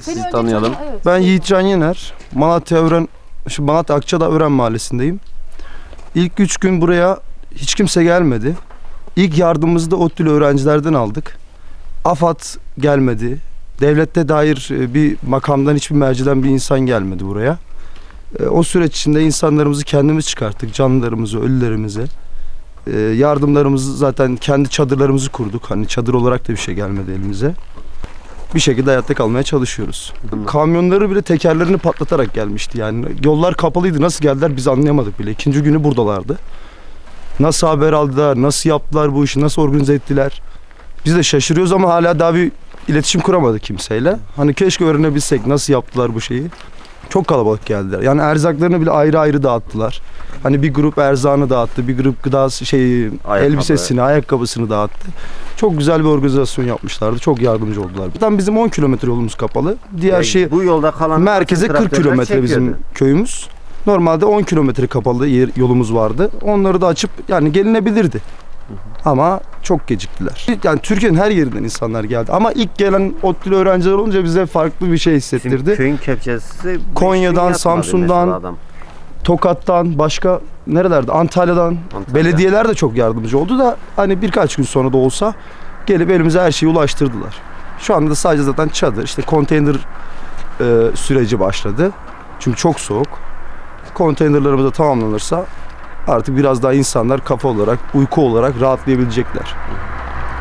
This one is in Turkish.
Sizi önce tanıyalım. tanı- evet. Ben Yiğitcan Yener. Malatya Ören, şu Malatya Akçadağ Ören Mahallesi'ndeyim. İlk üç gün buraya hiç kimse gelmedi. İlk yardımımızı da ODTÜ'lü öğrencilerden aldık. AFAD gelmedi. Devlette dair e, bir makamdan hiçbir merciden bir insan gelmedi buraya. E, O süreç içinde insanlarımızı kendimiz çıkarttık. Canlılarımızı, ölülerimizi. E, Yardımlarımızı zaten kendi çadırlarımızı kurduk. Hani çadır olarak da bir şey gelmedi elimize. Bir şekilde hayatta kalmaya çalışıyoruz. Kamyonları bile tekerlerini patlatarak gelmişti yani. Yollar kapalıydı. Nasıl geldiler biz anlayamadık bile. İkinci günü buradalardı. Nasıl haber aldılar, nasıl yaptılar bu işi, nasıl organize ettiler. Biz de şaşırıyoruz ama hala daha bir iletişim kuramadık kimseyle. Hani keşke öğrenebilsek nasıl yaptılar bu şeyi. Çok kalabalık geldiler. Yani erzaklarını bile ayrı ayrı dağıttılar. Hani bir grup erzağını dağıttı, bir grup gıda şey Ayakkabı. elbisesini, ayakkabısını dağıttı. Çok güzel bir organizasyon yapmışlardı. Çok yardımcı oldular. Zaten bizim 10 kilometre yolumuz kapalı. Diğer Yani şey bu yolda kalan merkeze 40 traktörler kilometre bizim köyümüz. Normalde 10 kilometre kapalı yer, yolumuz vardı. Onları da açıp yani gelinebilirdi. Ama çok geciktiler. Yani Türkiye'nin her yerinden insanlar geldi. Ama ilk gelen ODTÜ'lü öğrenciler olunca bize farklı bir şey hissettirdi. köyün kepçesi bu Konya'dan, Samsun'dan. Tokat'tan, başka nerelerde? Antalya'dan. Antalya. Belediyeler de çok yardımcı oldu da hani birkaç gün sonra da olsa gelip elimize her şeyi ulaştırdılar. Şu anda da sadece zaten çadır, işte konteyner e, süreci başladı. Çünkü çok soğuk. Konteynerlarımız da tamamlanırsa artık biraz daha insanlar kafa olarak, uyku olarak rahatlayabilecekler.